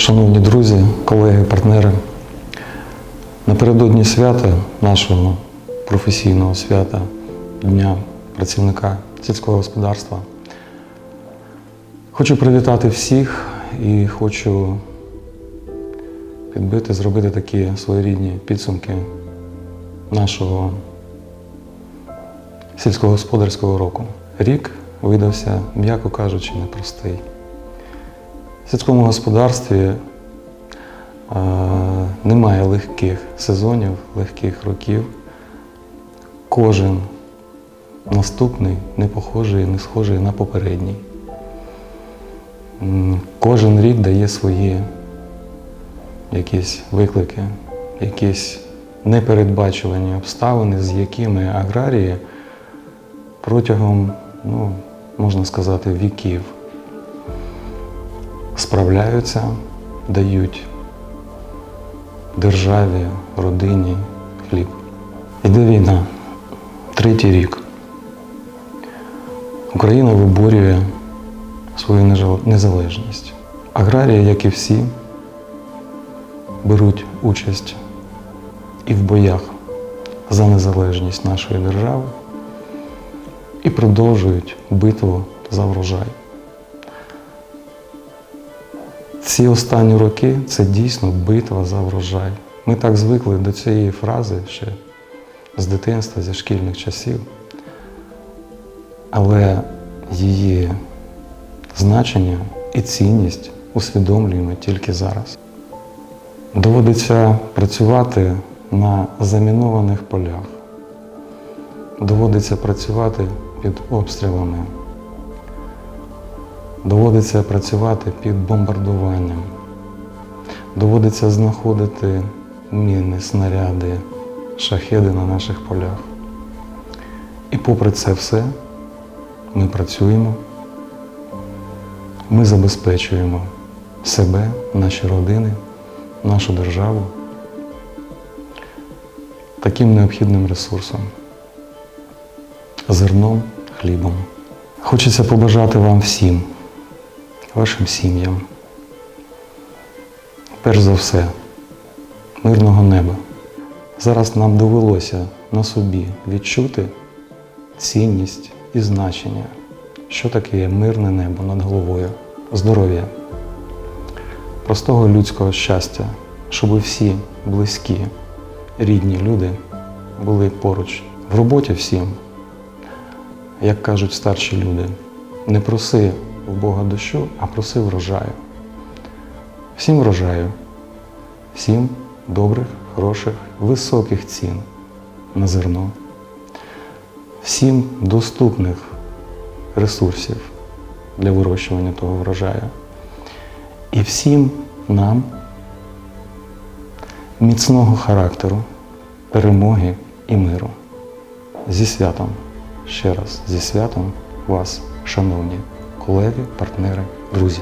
Шановні друзі, колеги, партнери, напередодні свята нашого професійного свята Дня працівника сільського господарства. Хочу привітати всіх і хочу підбити, зробити такі своєрідні підсумки нашого сільськогосподарського року. Рік видався, м'яко кажучи, непростий. В сільському господарстві е, немає легких сезонів, легких років. Кожен наступний не похожий, не схожий на попередній. Кожен рік дає свої якісь виклики, якісь непередбачувані обставини, з якими аграрії протягом, ну, можна сказати, віків справляються, дають державі, родині хліб. Іде війна, третій рік. Україна виборює свою незалежність. Аграрії, як і всі, беруть участь і в боях за незалежність нашої держави і продовжують битву за врожай. Ці останні роки це дійсно битва за врожай. Ми так звикли до цієї фрази ще з дитинства, зі шкільних часів. Але її значення і цінність усвідомлюємо тільки зараз. Доводиться працювати на замінованих полях. Доводиться працювати під обстрілами. Доводиться працювати під бомбардуванням. Доводиться знаходити міни, снаряди, шахеди на наших полях. І попри це все, ми працюємо, ми забезпечуємо себе, наші родини, нашу державу таким необхідним ресурсом зерном, хлібом. Хочеться побажати вам всім, вашим сім'ям, перш за все, мирного неба. Зараз нам довелося на собі відчути цінність і значення, що таке мирне небо над головою, здоров'я, простого людського щастя, щоб всі близькі, рідні люди були поруч. В роботі всім, як кажуть старші люди, не проси в Бога дощу, а проси врожаю. Всім врожаю, всім добрих, хороших, високих цін на зерно, всім доступних ресурсів для вирощування того врожаю. І всім нам міцного характеру, перемоги і миру. Зі святом, ще раз, зі святом вас, шановні колеги, партнери, друзі.